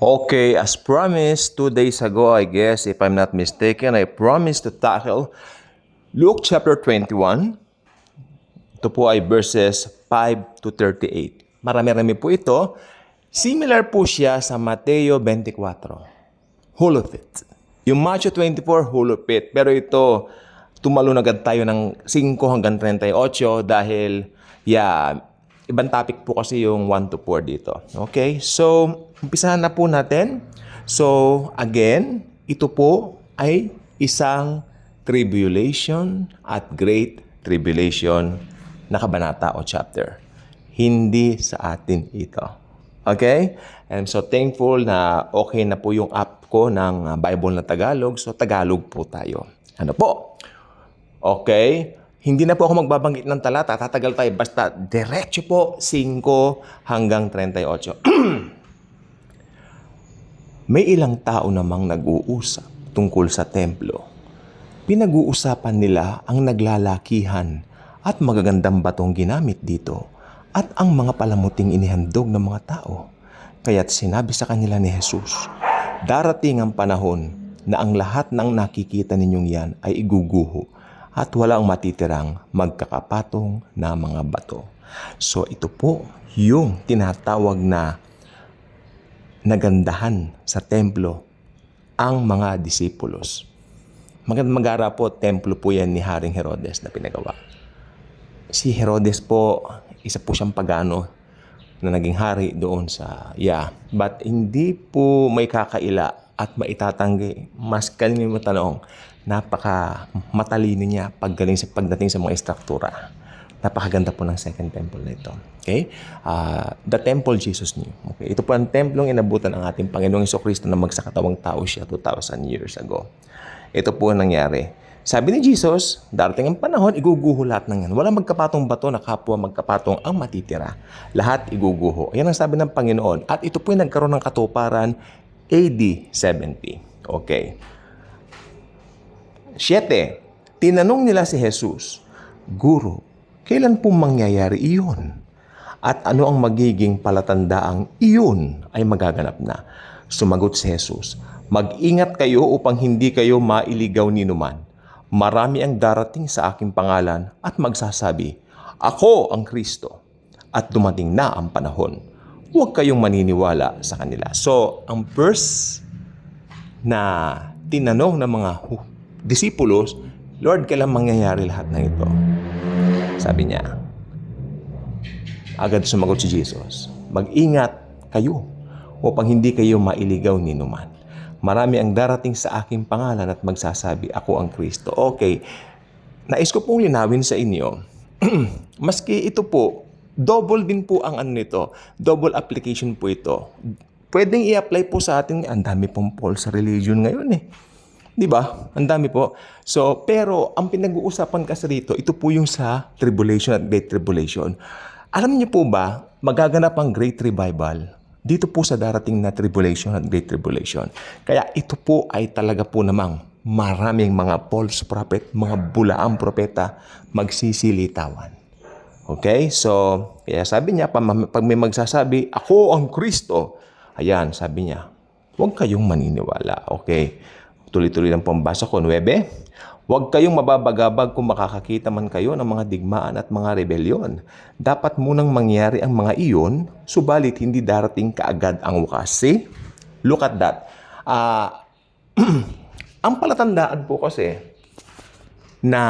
Okay, as promised, two days ago, I guess, if I'm not mistaken, I promised to tackle Luke chapter 21. Ito po ay verses 5 to 38. Marami-rami po ito. Similar po siya sa Mateo 24. Whole of it. Yung Matthew 24, whole of it. Pero ito, tumalo agad tayo ng 5 hanggang 38 dahil, yeah, ibang topic po kasi yung 1 to 4 dito. Okay? So, umpisahan na po natin. So, again, ito po ay isang tribulation at great tribulation na kabanata o chapter. Hindi sa atin ito. Okay? I'm so thankful na okay na po yung app ko ng Bible na Tagalog. So, Tagalog po tayo. Ano po? Okay? Hindi na po ako magbabanggit ng talata. Tatagal tayo. Basta diretso po 5 hanggang 38. May ilang tao namang nag-uusap tungkol sa templo. Pinag-uusapan nila ang naglalakihan at magagandang batong ginamit dito at ang mga palamuting inihandog ng mga tao. Kaya't sinabi sa kanila ni Jesus, Darating ang panahon na ang lahat ng nakikita ninyong yan ay iguguho at walang matitirang magkakapatong na mga bato. So ito po yung tinatawag na nagandahan sa templo ang mga disipulos. Magandang magara po, templo po yan ni Haring Herodes na pinagawa. Si Herodes po, isa po siyang pagano na naging hari doon sa, yeah. But hindi po may kakaila at maitatanggi. Mas kalini mo tanong, napaka matalino niya paggaling sa pagdating sa mga istruktura. Napakaganda po ng second temple na ito. Okay? Ah, the temple Jesus knew. Okay? Ito po ang templong inabutan ng ating Panginoong Iso Kristo na magsakatawang tao siya 2,000 years ago. Ito po ang nangyari. Sabi ni Jesus, darating ang panahon, iguguho lahat ng yan. Walang magkapatong bato na kapwa magkapatong ang matitira. Lahat iguguho. Yan ang sabi ng Panginoon. At ito po yung nagkaroon ng katuparan AD 70. Okay. Siyete, tinanong nila si Jesus, Guro, kailan po mangyayari iyon? At ano ang magiging palatandaang iyon ay magaganap na? Sumagot si Jesus, Mag-ingat kayo upang hindi kayo mailigaw ni numan. Marami ang darating sa aking pangalan at magsasabi, Ako ang Kristo at dumating na ang panahon. Huwag kayong maniniwala sa kanila. So, ang verse na tinanong ng mga disipulos, Lord, kailan mangyayari lahat ng ito? Sabi niya, agad sumagot si Jesus, mag-ingat kayo upang hindi kayo mailigaw ni numan. Marami ang darating sa aking pangalan at magsasabi, ako ang Kristo. Okay, nais ko pong linawin sa inyo, maski ito po, double din po ang ano nito, double application po ito. Pwedeng i-apply po sa ating, ang dami pong false religion ngayon eh. Di ba? Ang dami po. So, pero ang pinag-uusapan kasi rito, ito po yung sa tribulation at great tribulation. Alam niyo po ba, magaganap ang great revival dito po sa darating na tribulation at great tribulation. Kaya ito po ay talaga po namang maraming mga false prophet, mga bulaang propeta magsisilitawan. Okay? So, kaya sabi niya, pag may magsasabi, ako ang Kristo, ayan, sabi niya, huwag kayong maniniwala. Okay? Tuloy-tuloy lang pambasa ko. 9. Huwag kayong mababagabag kung makakakita man kayo ng mga digmaan at mga rebelyon. Dapat munang mangyari ang mga iyon, subalit hindi darating kaagad ang wakas. See? Look at that. Ah, ang palatandaan po kasi na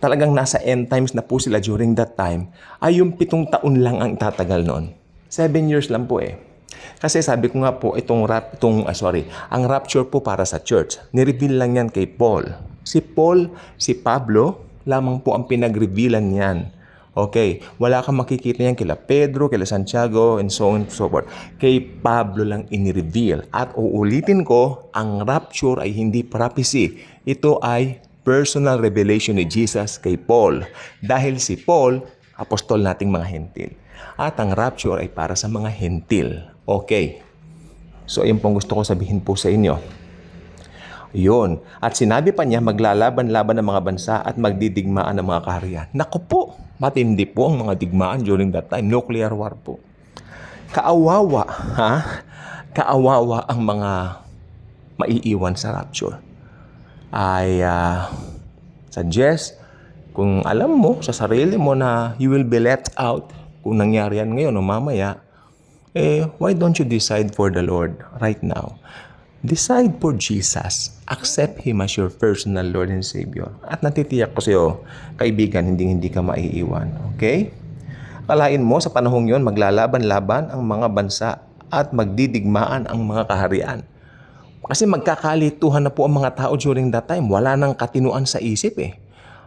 talagang nasa end times na po sila during that time, ay yung pitong taon lang ang tatagal noon. Seven years lang po eh. Kasi sabi ko nga po, itong, rap, itong ah, sorry, ang rapture po para sa church, nireveal lang yan kay Paul. Si Paul, si Pablo, lamang po ang pinag-revealan niyan. Okay, wala kang makikita yan kila Pedro, kila Santiago, and so on and so forth. Kay Pablo lang inireveal. At uulitin ko, ang rapture ay hindi prophecy. Ito ay personal revelation ni Jesus kay Paul. Dahil si Paul, apostol nating mga hentil. At ang rapture ay para sa mga hentil. Okay. So, yun pong gusto ko sabihin po sa inyo. Yun. At sinabi pa niya, maglalaban-laban ng mga bansa at magdidigmaan ng mga kaharian. Naku po, matindi po ang mga digmaan during that time. Nuclear war po. Kaawawa, ha? kaawawa ang mga maiiwan sa rapture. I uh, suggest, kung alam mo sa sarili mo na you will be left out, kung nangyari yan ngayon o mamaya, eh, why don't you decide for the Lord right now? Decide for Jesus. Accept Him as your personal Lord and Savior. At natitiyak ko sa'yo, kaibigan, hindi hindi ka maiiwan. Okay? Kalain mo sa panahong yon maglalaban-laban ang mga bansa at magdidigmaan ang mga kaharian. Kasi magkakalituhan na po ang mga tao during that time. Wala nang katinuan sa isip eh.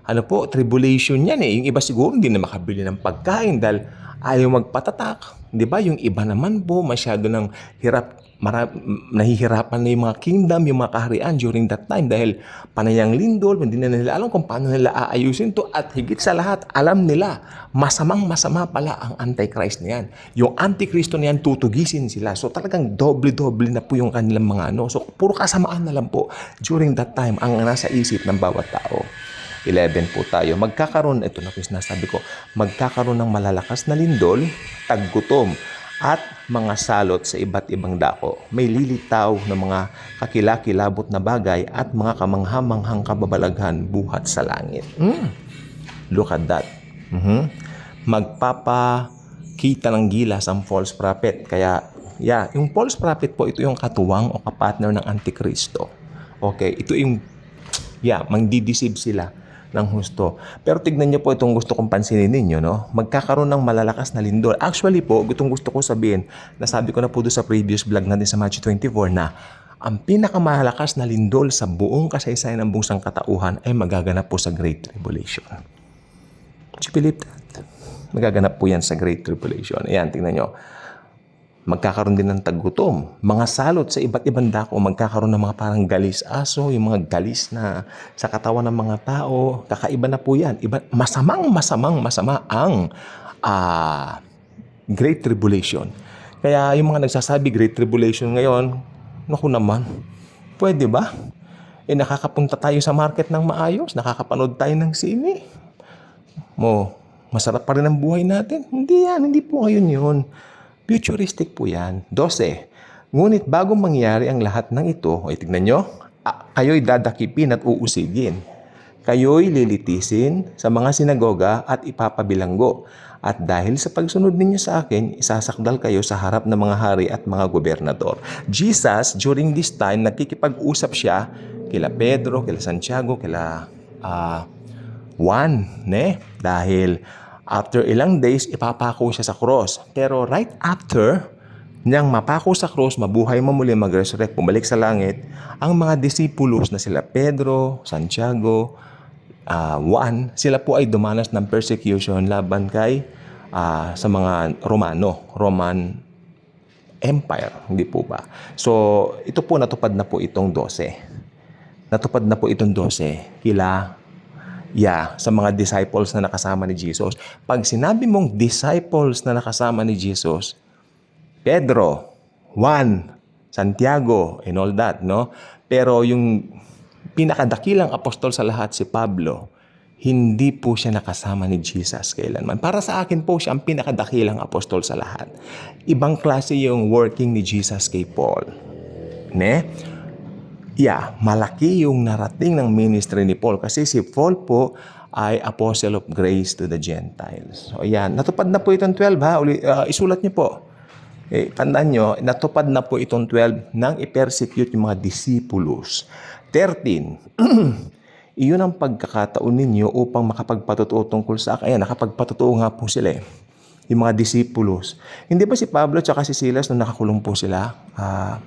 Ano po, tribulation yan eh. Yung iba siguro hindi na makabili ng pagkain dahil ayaw magpatatak. Di ba? Yung iba naman po masyado ng hirap, mara, nahihirapan na yung mga kingdom, yung mga kaharian during that time dahil panayang lindol, hindi na nila alam kung paano nila aayusin to at higit sa lahat, alam nila, masamang masama pala ang Antichrist na yan. Yung Antikristo na yan, tutugisin sila. So talagang doble-doble na po yung kanilang mga ano. So puro kasamaan na lang po during that time ang nasa isip ng bawat tao. 11 po tayo. Magkakaroon, ito na po yung sinasabi ko, magkakaroon ng malalakas na lindol, taggutom, at mga salot sa iba't ibang dako. May lilitaw na mga kakilakilabot na bagay at mga kamanghamanghang kababalaghan buhat sa langit. Mm. Look at that. Mhm. Magpapakita ng gilas ang false prophet. Kaya, yeah, yung false prophet po, ito yung katuwang o kapatner ng Antikristo. Okay, ito yung, yeah, mangdideceive sila ng husto. Pero tignan niyo po itong gusto kong pansinin ninyo, no? Magkakaroon ng malalakas na lindol. Actually po, itong gusto ko sabihin, nasabi ko na po doon sa previous vlog natin sa Matthew 24 na ang pinakamalakas na lindol sa buong kasaysayan ng buong sangkatauhan ay magaganap po sa Great Tribulation. Do you believe that? Magaganap po yan sa Great Tribulation. Ayan, tingnan nyo. Magkakaroon din ng taggutom. Mga salot sa iba't ibang dako, magkakaroon ng mga parang galis aso, yung mga galis na sa katawan ng mga tao. Kakaiba na po yan. Iba, masamang, masamang, masama ang ah, Great Tribulation. Kaya yung mga nagsasabi Great Tribulation ngayon, naku naman, pwede ba? Eh nakakapunta tayo sa market ng maayos, nakakapanood tayo ng sine. Mo, masarap pa rin ang buhay natin. Hindi yan, hindi po ngayon yun. Futuristic po yan. 12. Ngunit bago mangyari ang lahat ng ito, ay tignan nyo, kayo'y dadakipin at uusigin. Kayo'y lilitisin sa mga sinagoga at ipapabilanggo. At dahil sa pagsunod ninyo sa akin, isasakdal kayo sa harap ng mga hari at mga gobernador. Jesus, during this time, nakikipag-usap siya kila Pedro, kila Santiago, kila ah, Juan, ne? Dahil after ilang days, ipapako siya sa cross. Pero right after niyang mapako sa cross, mabuhay mo muli, mag-resurrect, bumalik sa langit, ang mga disipulos na sila Pedro, Santiago, ah, Juan, sila po ay dumanas ng persecution laban kay ah, sa mga Romano, Roman Empire, hindi po ba? So, ito po natupad na po itong 12. Natupad na po itong 12 kila yeah, sa mga disciples na nakasama ni Jesus. Pag sinabi mong disciples na nakasama ni Jesus, Pedro, Juan, Santiago, and all that, no? Pero yung pinakadakilang apostol sa lahat si Pablo, hindi po siya nakasama ni Jesus kailanman. Para sa akin po siya ang pinakadakilang apostol sa lahat. Ibang klase yung working ni Jesus kay Paul. Ne? Yeah, malaki yung narating ng ministry ni Paul kasi si Paul po ay apostle of grace to the Gentiles. So yan, natupad na po itong 12 ha. Uli, ah, isulat niyo po. Eh, tandaan nyo, natupad na po itong 12 nang i-persecute yung mga disipulos. 13. Iyon ang pagkakataon ninyo upang makapagpatotoo tungkol sa akin. Ayan, nakapagpatotoo nga po sila eh. Yung mga disipulos. Hindi ba si Pablo at si Silas nung nakakulong po sila? Ah,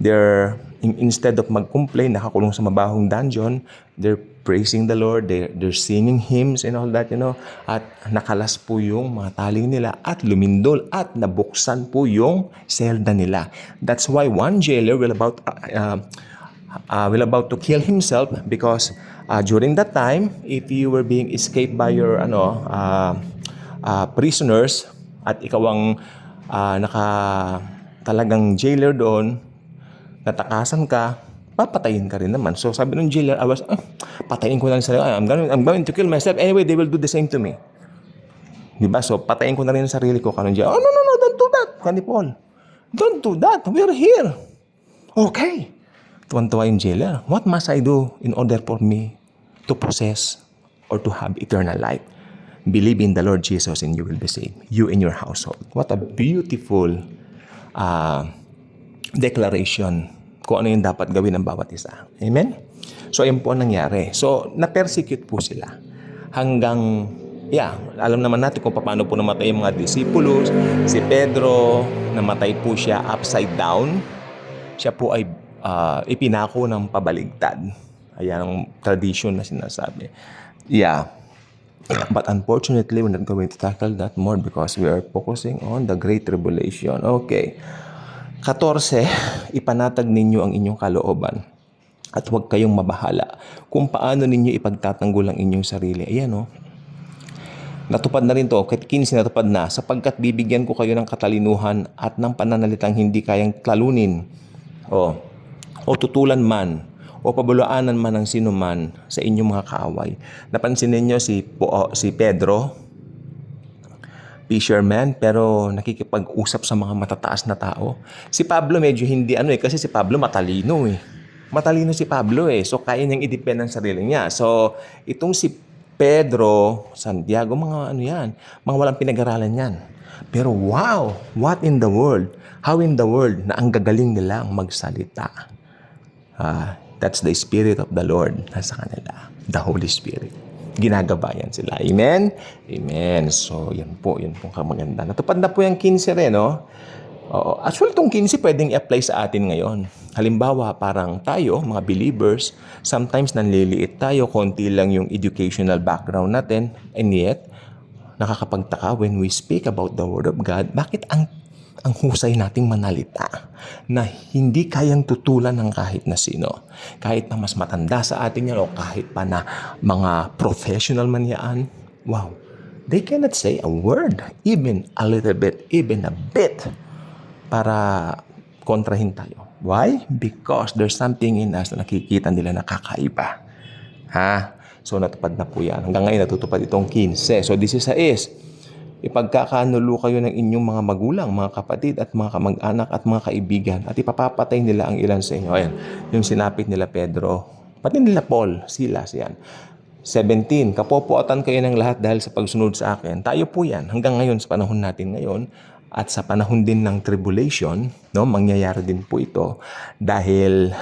they're instead of mag-complain, nakakulong sa mabahong dungeon, they're praising the Lord, they're, they're singing hymns and all that, you know. At nakalas po yung mga taling nila at lumindol at nabuksan po yung selda nila. That's why one jailer will about uh, uh, uh, will about to kill himself because uh, during that time, if you were being escaped by your ano uh, uh, prisoners at ikaw ang uh, naka talagang jailer doon, natakasan ka, papatayin ka rin naman. So sabi ng jailer, I was, ah, patayin ko na rin sarili. I'm going, I'm going to kill myself. Anyway, they will do the same to me. Di ba? So patayin ko na rin sarili ko. Kanong jailer, oh no, no, no, don't do that. Kani Paul. Don't do that. We're here. Okay. Tuwan-tuwa yung jailer. What must I do in order for me to possess or to have eternal life? Believe in the Lord Jesus and you will be saved. You and your household. What a beautiful uh, declaration kung ano yung dapat gawin ng bawat isa. Amen? So, ayun po ang nangyari. So, na-persecute po sila hanggang, yeah, alam naman natin kung paano po namatay yung mga disipulos. Si Pedro, namatay po siya upside down. Siya po ay ah, ipinako ng pabaligtad. Ayan ang tradition na sinasabi. Yeah. But unfortunately, we're not going to tackle that more because we are focusing on the Great Tribulation. Okay. 14, ipanatag ninyo ang inyong kalooban at huwag kayong mabahala kung paano ninyo ipagtatanggol ang inyong sarili. Ayan o. Natupad na rin to, kahit 15 natupad na, sapagkat bibigyan ko kayo ng katalinuhan at ng pananalitang hindi kayang talunin. O, o tutulan man, o pabulaanan man ng sino man sa inyong mga kaaway. Napansin ninyo si, po, si Pedro, fisherman pero nakikipag-usap sa mga matataas na tao. Si Pablo medyo hindi ano eh kasi si Pablo matalino eh. Matalino si Pablo eh. So kaya niyang i-depend ang sarili niya. So itong si Pedro, Santiago, mga ano yan, mga walang pinag-aralan yan. Pero wow, what in the world? How in the world na ang gagaling nilang magsalita? Ah, that's the Spirit of the Lord nasa kanila. The Holy Spirit. Ginagabayan sila. Amen? Amen. So, yan po. Yan po kamaganda. Natupad na po yung 15 rin, no? Oo. Actually, itong 15 pwedeng i-apply sa atin ngayon. Halimbawa, parang tayo, mga believers, sometimes nanliliit tayo, konti lang yung educational background natin, and yet, nakakapagtaka when we speak about the Word of God, bakit ang ang husay nating manalita na hindi kayang tutulan ng kahit na sino. Kahit na mas matanda sa atin yan o kahit pa na mga professional man yan. Wow. They cannot say a word, even a little bit, even a bit para kontrahin tayo. Why? Because there's something in us na nakikita nila na kakaiba. Ha? So natupad na po yan. Hanggang ngayon natutupad itong 15. So this is a is ipagkakanulo kayo ng inyong mga magulang, mga kapatid at mga kamag-anak at mga kaibigan at ipapapatay nila ang ilan sa inyo. Ayan, yung sinapit nila Pedro, pati nila Paul, Silas, yan. 17, kapopuotan kayo ng lahat dahil sa pagsunod sa akin. Tayo po yan hanggang ngayon sa panahon natin ngayon at sa panahon din ng tribulation, no, mangyayari din po ito dahil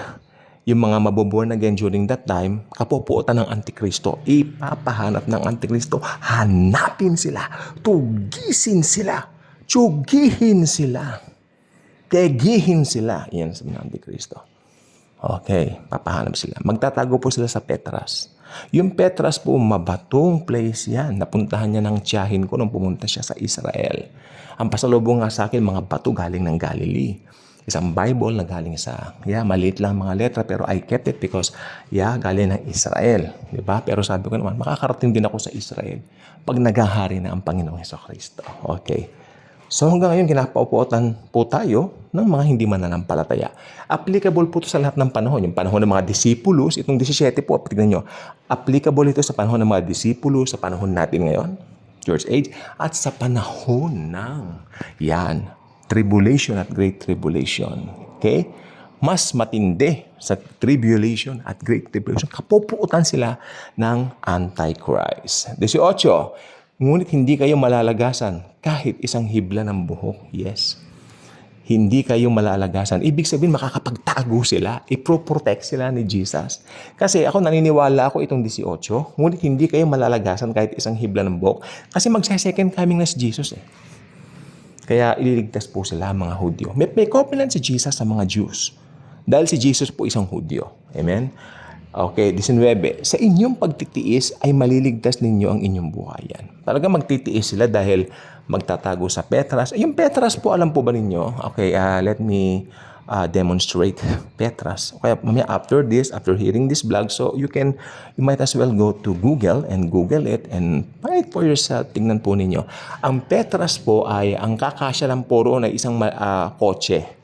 yung mga maboborn again during that time, kapopuotan ng Antikristo, ipapahanap ng Antikristo, hanapin sila, tugisin sila, tsugihin sila, tegihin sila. Yan sa ng Antikristo. Okay, papahanap sila. Magtatago po sila sa Petras. Yung Petras po, mabatong place yan. Napuntahan niya ng tiyahin ko nung pumunta siya sa Israel. Ang pasalubong nga sa akin, mga bato galing ng Galilee isang Bible na galing sa, yeah, maliit lang mga letra, pero I kept it because, yeah, galing ng Israel. Di ba? Pero sabi ko naman, makakarating din ako sa Israel pag nagahari na ang Panginoong Heso Kristo. Okay. So hanggang ngayon, kinapaupuotan po tayo ng mga hindi mananampalataya. Applicable po ito sa lahat ng panahon. Yung panahon ng mga disipulos, itong 17 po, tignan nyo, applicable ito sa panahon ng mga disipulos, sa panahon natin ngayon, George Age, at sa panahon ng, yan, tribulation at great tribulation. Okay? Mas matindi sa tribulation at great tribulation. Kapupuutan sila ng Antichrist. 18. Ngunit hindi kayo malalagasan kahit isang hibla ng buhok. Yes. Hindi kayo malalagasan. Ibig sabihin, makakapagtago sila. I-protect sila ni Jesus. Kasi ako naniniwala ako itong 18. Ngunit hindi kayo malalagasan kahit isang hibla ng buhok. Kasi magse-second coming na si Jesus eh. Kaya ililigtas po sila mga Hudyo. May, may covenant si Jesus sa mga Jews. Dahil si Jesus po isang Hudyo. Amen? Okay, 19. Sa inyong pagtitiis ay maliligtas ninyo ang inyong buhayan. Talaga magtitiis sila dahil magtatago sa Petras. Yung Petras po, alam po ba ninyo? Okay, uh, let me uh, demonstrate Petras. Kaya mamaya after this, after hearing this vlog, so you can, you might as well go to Google and Google it and find it for yourself. Tingnan po ninyo. Ang Petras po ay ang kakasya lang po roon ay isang uh, kotse.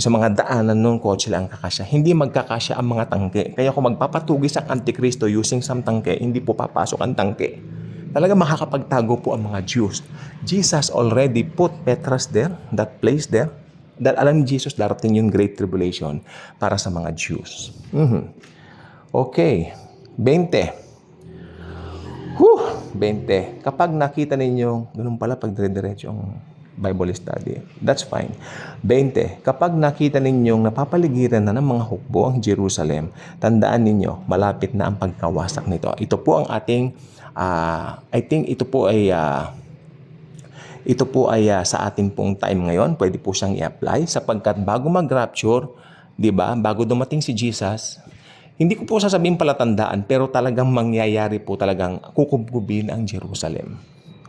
Sa mga daanan ng kotse lang ang kakasya. Hindi magkakasya ang mga tangke. Kaya kung magpapatugis ang Antikristo using some tangke, hindi po papasok ang tangke. Talaga makakapagtago po ang mga Jews. Jesus already put Petras there, that place there, Dahil alam ni Jesus, darating yung Great Tribulation para sa mga Jews. Mhm. Okay. 20. Whew, 20. Kapag nakita ninyo, ganun pala pag dire-diretso ang Bible study, that's fine. 20. Kapag nakita ninyong napapaligiran na ng mga hukbo ang Jerusalem, tandaan ninyo, malapit na ang pagkawasak nito. Ito po ang ating, ah, I think ito po ay, ah, ito po ay ah, sa ating pong time ngayon, pwede po siyang i-apply sapagkat bago mag-rapture, 'di ba? Bago dumating si Jesus, hindi ko po sasabihin palatandaan pero talagang mangyayari po talagang kukubkubin ang Jerusalem.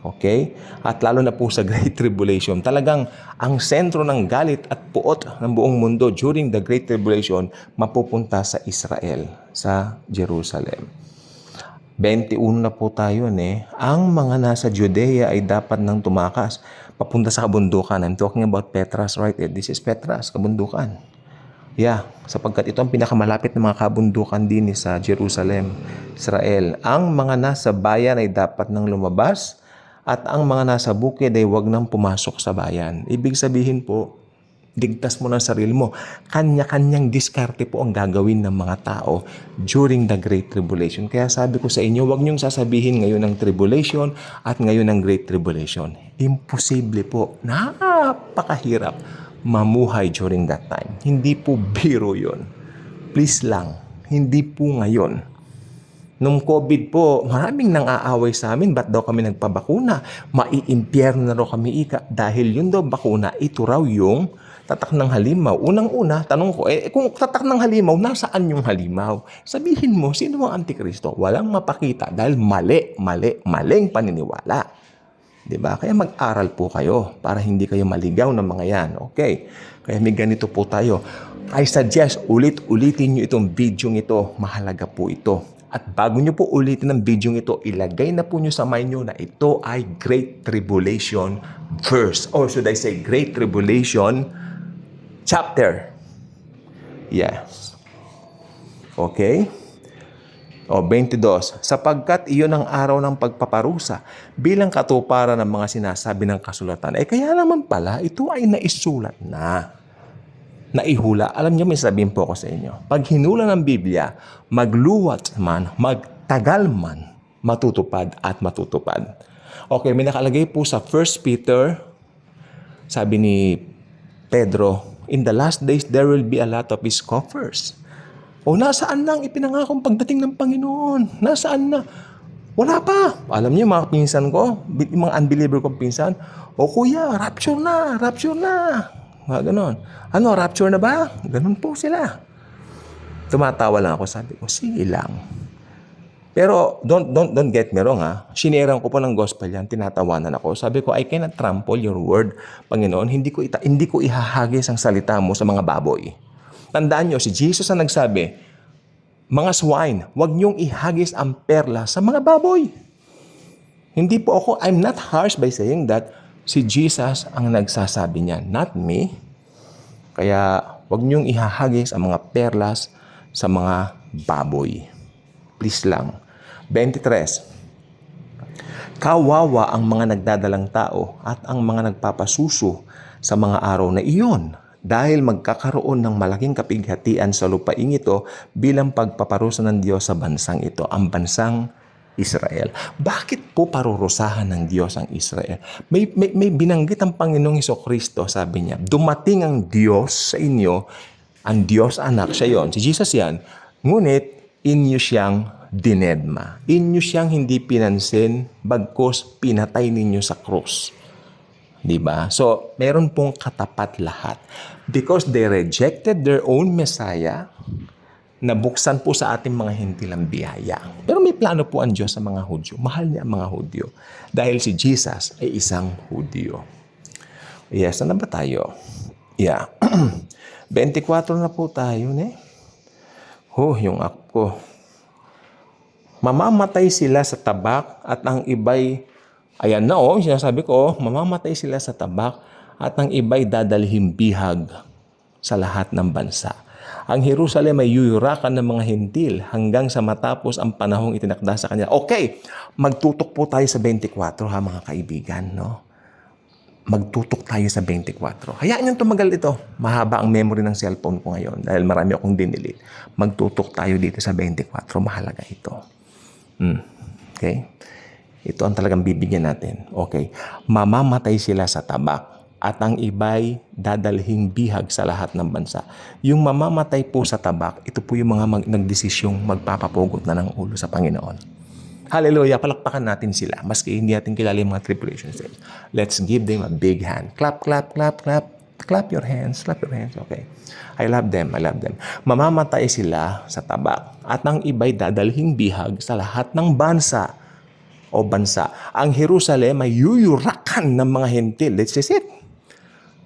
Okay? At lalo na po sa Great Tribulation, talagang ang sentro ng galit at puot ng buong mundo during the Great Tribulation mapupunta sa Israel, sa Jerusalem. 21 na po tayo eh. Ang mga nasa Judea ay dapat nang tumakas papunta sa kabundukan. I'm talking about Petras, right? Eh, This is Petras, kabundukan. Yeah, sapagkat ito ang pinakamalapit na mga kabundukan din sa Jerusalem, Israel. Ang mga nasa bayan ay dapat nang lumabas at ang mga nasa bukid ay huwag nang pumasok sa bayan. Ibig sabihin po, digtas mo ng sarili mo. Kanya-kanyang diskarte po ang gagawin ng mga tao during the Great Tribulation. Kaya sabi ko sa inyo, huwag niyong sasabihin ngayon ng Tribulation at ngayon ng Great Tribulation. Imposible po. Napakahirap mamuhay during that time. Hindi po biro yon. Please lang, hindi po ngayon. Nung COVID po, maraming nang aaway sa amin. Ba't daw kami nagpabakuna? Maiimpyerno na raw kami ika. Dahil yun daw bakuna, ito raw yung tatak ng halimaw. Unang-una, tanong ko, eh kung tatak ng halimaw, nasaan yung halimaw? Sabihin mo, sino ang Antikristo? Walang mapakita dahil mali, mali, maling paniniwala. ba? Kaya mag-aral po kayo para hindi kayo maligaw ng mga yan. Okay. Kaya may ganito po tayo. I suggest ulit-ulitin nyo itong video ito. Mahalaga po ito. At bago nyo po ulitin ang video ito, ilagay na po nyo sa mind nyo na ito ay Great Tribulation verse. Or should I say Great Tribulation chapter. Yes. Okay? O, 22. Sapagkat iyon ang araw ng pagpaparusa bilang katuparan ng mga sinasabi ng kasulatan. Eh kaya naman pala, ito ay naisulat na. Naihula. Alam niyo, may sabihin po ako sa inyo. Pag hinula ng Biblia, magluwat man, magtagal man, matutupad at matutupad. Okay, may nakalagay po sa 1 Peter, sabi ni Pedro, in the last days there will be a lot of scoffers. O nasaan na ang ipinangakong pagdating ng Panginoon? Nasaan na? Wala pa. Alam niyo mga pinsan ko, mga unbeliever kong pinsan, o kuya, rapture na, rapture na. Mga ganon. Ano, rapture na ba? Ganon po sila. Tumatawa lang ako, sabi ko, sige lang. Pero don't don't don't get me wrong ha. Sinerang ko po ng gospel yan, tinatawanan ako. Sabi ko, I cannot trample your word, Panginoon. Hindi ko ita, hindi ko ihahagis ang salita mo sa mga baboy. Tandaan nyo, si Jesus ang nagsabi, mga swine, huwag niyong ihagis ang perla sa mga baboy. Hindi po ako, I'm not harsh by saying that si Jesus ang nagsasabi niyan, not me. Kaya huwag niyong ihahagis ang mga perlas sa mga baboy. Please lang. 23. Kawawa ang mga nagdadalang tao at ang mga nagpapasuso sa mga araw na iyon dahil magkakaroon ng malaking kapighatian sa lupaing ito bilang pagpaparusa ng Diyos sa bansang ito, ang bansang Israel. Bakit po parurusahan ng Diyos ang Israel? May, may, may binanggit ang Panginoong Iso Kristo, sabi niya, dumating ang Diyos sa inyo, ang Diyos anak, siya yon, si Jesus yan, ngunit inyo siyang dinedma. Inyo siyang hindi pinansin, bagkos pinatay ninyo sa krus. 'Di ba? So, meron pong katapat lahat. Because they rejected their own Messiah, nabuksan po sa ating mga hintil ang biyaya. Pero may plano po ang Diyos sa mga Hudyo. Mahal niya ang mga Hudyo. Dahil si Jesus ay isang Hudyo. Yes, ano ba tayo? Yeah. 24 na po tayo, ne? Oh, yung app ko. Mamamatay sila sa tabak at ang iba'y Ayan na oh, sinasabi ko, oh, mamamatay sila sa tabak at ang iba'y dadalhin bihag sa lahat ng bansa. Ang Jerusalem ay yuyurakan ng mga hintil hanggang sa matapos ang panahong itinakda sa kanya. Okay, magtutok po tayo sa 24 ha mga kaibigan. No? magtutok tayo sa 24. Hayaan nyo tumagal ito. Mahaba ang memory ng cellphone ko ngayon dahil marami akong dinilit. Magtutok tayo dito sa 24. Mahalaga ito. Hmm. Okay? Ito ang talagang bibigyan natin. Okay. Mamamatay sila sa tabak at ang iba'y dadalhing bihag sa lahat ng bansa. Yung mamamatay po sa tabak, ito po yung mga mag- nagdesisyong magpapapugot na ng ulo sa Panginoon. Hallelujah, palakpakan natin sila. Maski hindi natin kilala yung mga tribulation sales. Let's give them a big hand. Clap, clap, clap, clap. Clap your hands, clap your hands. Okay. I love them, I love them. Mamamatay sila sa tabak at ang iba'y dadalhing bihag sa lahat ng bansa o bansa. Ang Jerusalem ay yuyurakan ng mga hentil. This is it.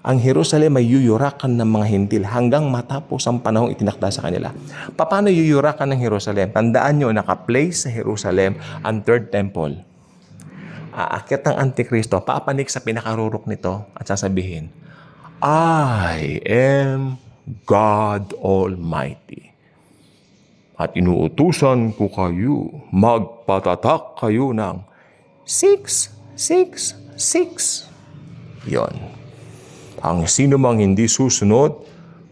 Ang Jerusalem ay yuyurakan ng mga hentil hanggang matapos ang panahong itinakda sa kanila. Paano yuyurakan ng Jerusalem? Tandaan nyo, naka-place sa Jerusalem ang third temple. Aakyat ang Antikristo, papanik sa pinakarurok nito at sasabihin, I am God Almighty. At inuutusan ko kayo, magpatatak kayo ng 666. Yon. Ang sino mang hindi susunod,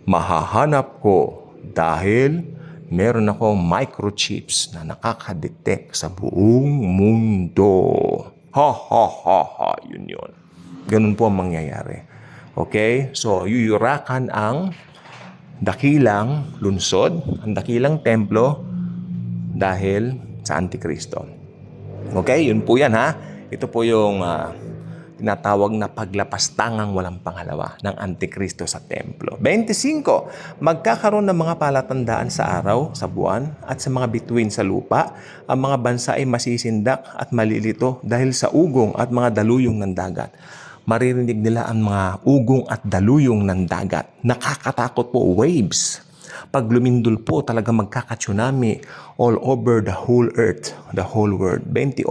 mahahanap ko dahil meron akong microchips na nakakadetect sa buong mundo. Ha ha ha ha, yun yun. Ganun po ang mangyayari. Okay? So, yuyurakan ang dakilang lunsod, ang dakilang templo dahil sa Antikristo. Okay? Yun po yan ha. Ito po yung ah, tinatawag na paglapastangang walang pangalawa ng Antikristo sa templo. 25. Magkakaroon ng mga palatandaan sa araw, sa buwan, at sa mga bituin sa lupa. Ang mga bansa ay masisindak at malilito dahil sa ugong at mga daluyong ng dagat. Maririnig nila ang mga ugong at daluyong ng dagat. Nakakatakot po, waves. Pag lumindol po, talaga magkaka-tsunami all over the whole earth, the whole world. 28.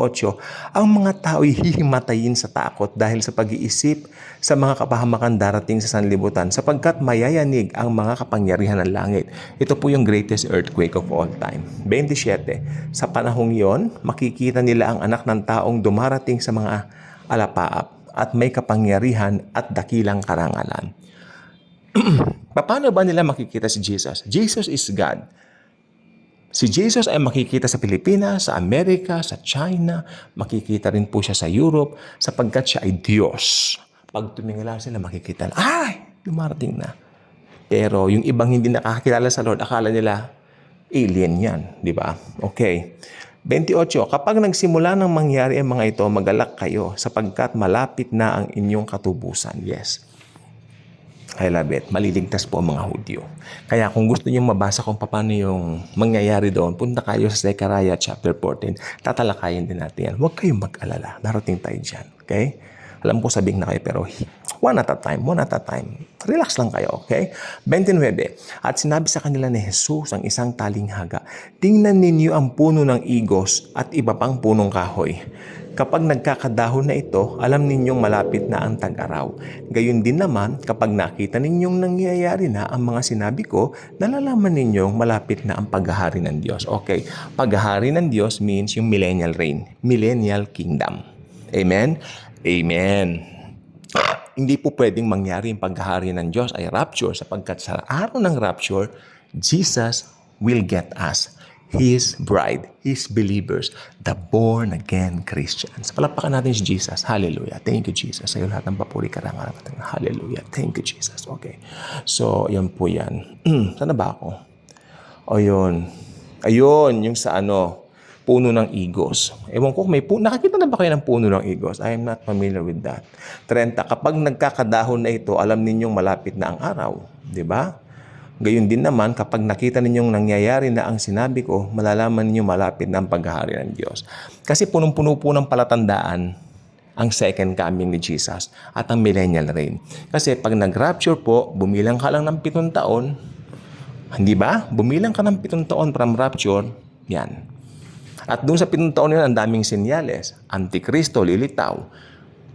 Ang mga tao ay hihimatayin sa takot dahil sa pag-iisip sa mga kapahamakan darating sa sanlibutan sapagkat mayayanig ang mga kapangyarihan ng langit. Ito po yung greatest earthquake of all time. 27. Sa panahong yon, makikita nila ang anak ng taong dumarating sa mga alapaap at may kapangyarihan at dakilang karangalan. Paano ba nila makikita si Jesus? Jesus is God. Si Jesus ay makikita sa Pilipinas, sa Amerika, sa China, makikita rin po siya sa Europe sapagkat siya ay Diyos. Pag tumingala sila, makikita na, ay, dumarating na. Pero yung ibang hindi nakakilala sa Lord, akala nila, alien yan, di ba? Okay. 28. Kapag nagsimula ng mangyari ang mga ito, magalak kayo sapagkat malapit na ang inyong katubusan. Yes. I love it. Maliligtas po ang mga Hudyo. Kaya kung gusto niyo mabasa kung paano yung mangyayari doon, punta kayo sa Zechariah chapter 14. Tatalakayin din natin yan. Huwag kayong mag-alala. Darating tayo dyan. Okay? Alam ko sabihin na kayo, pero one at a time, one at a time. Relax lang kayo, okay? 29. At sinabi sa kanila ni Jesus ang isang talinghaga, Tingnan ninyo ang puno ng igos at iba pang punong kahoy. Kapag nagkakadahon na ito, alam ninyong malapit na ang tag-araw. Gayun din naman, kapag nakita ninyong nangyayari na ang mga sinabi ko, nalalaman ninyong malapit na ang paghahari ng Diyos. Okay, paghahari ng Diyos means yung millennial reign, millennial kingdom. Amen? Amen. Hindi po pwedeng mangyari yung paghahari ng Diyos ay rapture sapagkat sa araw ng rapture, Jesus will get us His bride, His believers, the born-again Christians. Palapakan natin si Jesus. Hallelujah. Thank you, Jesus. Sa iyo lahat ng papuri karangal. Hallelujah. Thank you, Jesus. Okay. So, yan po yan. Saan na ba ako? O yun. Ayun, yung sa ano, puno ng igos. Ewan ko, may puno. Nakakita na ba kayo ng puno ng igos? I am not familiar with that. 30. Kapag nagkakadahon na ito, alam ninyong malapit na ang araw. Ba? Gayun din naman, kapag nakita ninyong nangyayari na ang sinabi ko, malalaman ninyo malapit na ang paghahari ng Diyos. Kasi punong-puno po ng palatandaan ang second coming ni Jesus at ang millennial reign. Kasi pag nag-rapture po, bumilang ka lang ng pitong taon, hindi ba? Bumilang ka ng pitong taon from rapture, yan. At doon sa pitong taon yun, ang daming senyales. Antikristo, lilitaw.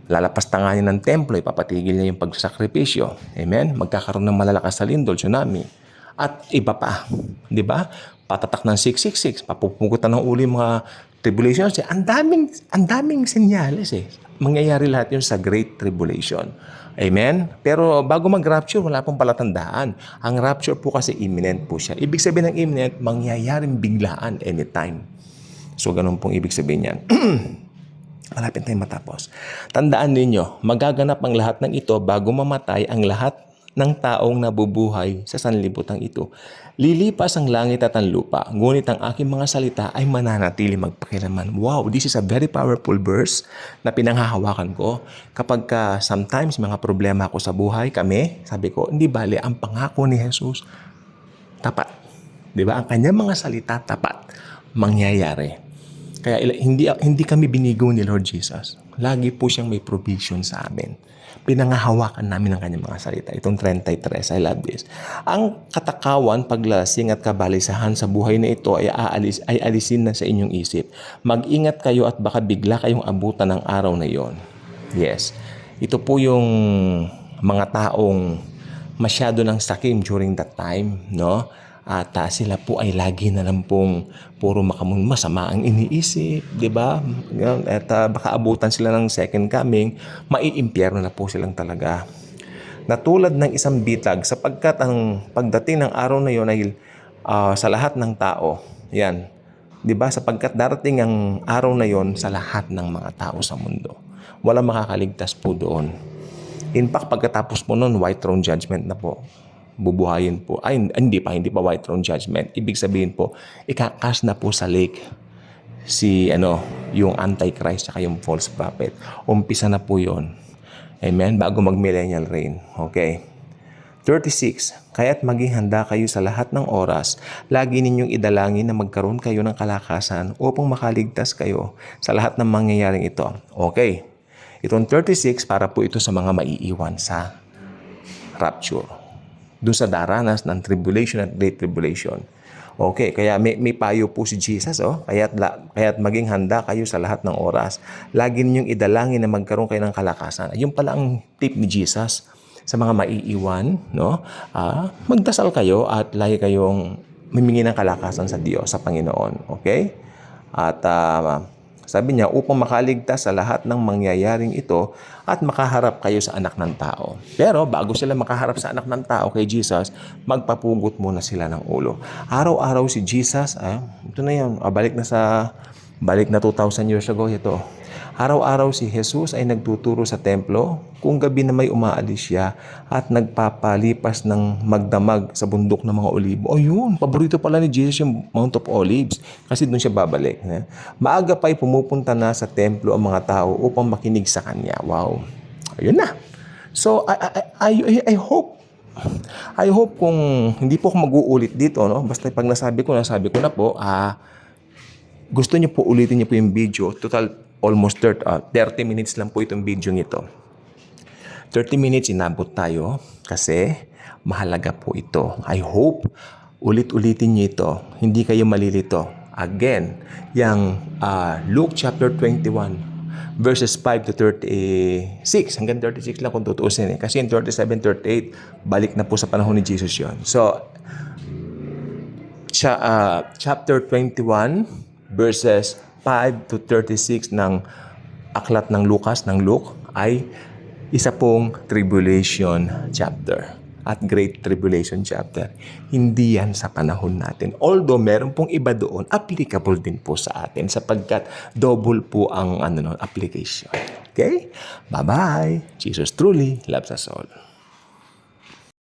Lalapastanganin ng templo, ipapatigil niya yung pagsakripisyo. Amen? Magkakaroon ng malalakas na lindol, tsunami. At iba pa. Di ba? Patatak ng 666, papupugutan ng uli mga tribulation, kasi ang daming, ang daming senyales eh. Mangyayari lahat yun sa Great Tribulation. Amen? Pero bago mag-rapture, wala pong palatandaan. Ang rapture po kasi imminent po siya. Ibig sabihin ng imminent, mangyayaring biglaan anytime. So, ganun pong ibig sabihin yan. Malapit tayong matapos. Tandaan ninyo, magaganap ang lahat ng ito bago mamatay ang lahat ng taong nabubuhay sa sanlibutan ito. Lilipas ang langit at ang lupa, ngunit ang aking mga salita ay mananatili magpakilaman. Wow, this is a very powerful verse na pinanghahawakan ko. Kapag ka sometimes mga problema ako sa buhay, kami, sabi ko, hindi bali, ang pangako ni Jesus, tapat. Di ba? Ang kanyang mga salita, tapat. Mangyayari. Kaya hindi, hindi kami binigo ni Lord Jesus. Lagi po siyang may provision sa amin. Pinangahawakan namin ang kanyang mga salita. Itong 33, I love this. Ang katakawan, paglasing at kabalisahan sa buhay na ito ay, aalis, ay alisin na sa inyong isip. Mag-ingat kayo at baka bigla kayong abutan ng araw na yon. Yes. Ito po yung mga taong masyado ng sakim during that time, no? At ah, sila po ay lagi na lang pong puro makamun masama ang iniisip, di ba? At ah, baka abutan sila ng second coming, maiimpyerno na po silang talaga. Natulad ng isang bitag sapagkat ang pagdating ng araw na yon ay ah, sa lahat ng tao. Yan. 'Di ba? Sapagkat darating ang araw na yon sa lahat ng mga tao sa mundo. Walang makakaligtas po doon. In fact, pagkatapos po noon, white throne judgment na po. Bubuhayin po. Ay, hindi pa, hindi pa white throne judgment. Ibig sabihin po, ikakas na po sa lake si ano, yung antichrist at yung false prophet. Umpisa na po yon. Amen? Bago mag-millennial reign. Okay? 36. Kaya't maging handa kayo sa lahat ng oras. Lagi ninyong idalangin na magkaroon kayo ng kalakasan upang makaligtas kayo sa lahat ng mangyayaring ito. Okay. Itong 36 para po ito sa mga maiiwan sa rapture. Doon sa daranas ng tribulation at great tribulation. Okay, kaya may, may payo po si Jesus, oh. Kaya't, la, kaya't maging handa kayo sa lahat ng oras. Lagi ninyong idalangin na magkaroon kayo ng kalakasan. Yung pala ang tip ni Jesus sa mga maiiwan, no? Ah, magdasal kayo at lagi kayong mimingi ng kalakasan sa Diyos, sa Panginoon. Okay? At ah, sabi niya, upang makaligtas sa lahat ng mangyayaring ito at makaharap kayo sa anak ng tao. Pero bago sila makaharap sa anak ng tao kay Jesus, magpapugot muna sila ng ulo. Araw-araw si Jesus, ah, ito na yan, ah, balik na sa, balik na 2,000 years ago ito. Araw-araw si Jesus ay nagtuturo sa templo kung gabi na may umaalis siya at nagpapalipas ng magdamag sa bundok ng mga olibo. O yun, paborito pala ni Jesus yung Mount of Olives kasi doon siya babalik. eh. Maaga pa'y pumupunta na sa templo ang mga tao upang makinig sa kanya. Wow. Ayun na. So, I, I, I- I hope I hope kung hindi po ako mag-uulit dito, no? Basta pag nasabi ko, nasabi ko na po, ah, gusto niyo po ulitin niyo po yung video. Total, almost 30, ah, 30 minutes lang po itong video nito. 30 minutes inabot tayo kasi mahalaga po ito. I hope ulit-ulitin niyo ito. Hindi kayo malilito. Again, yung ah, Luke chapter 21 verses 5 to 36 hanggang 36 lang kung tutuusin eh. Kasi yung 37, 38 balik na po sa panahon ni Jesus yon. So, cha, ah, chapter 21 verses 5 to 36 ng aklat ng Lucas ng Luke ay isa pong tribulation chapter at great tribulation chapter. Hindi yan sa panahon natin. Although meron pong iba doon, applicable din po sa atin sapagkat double po ang ano, no, application. Okay? Bye-bye. Jesus truly loves us all.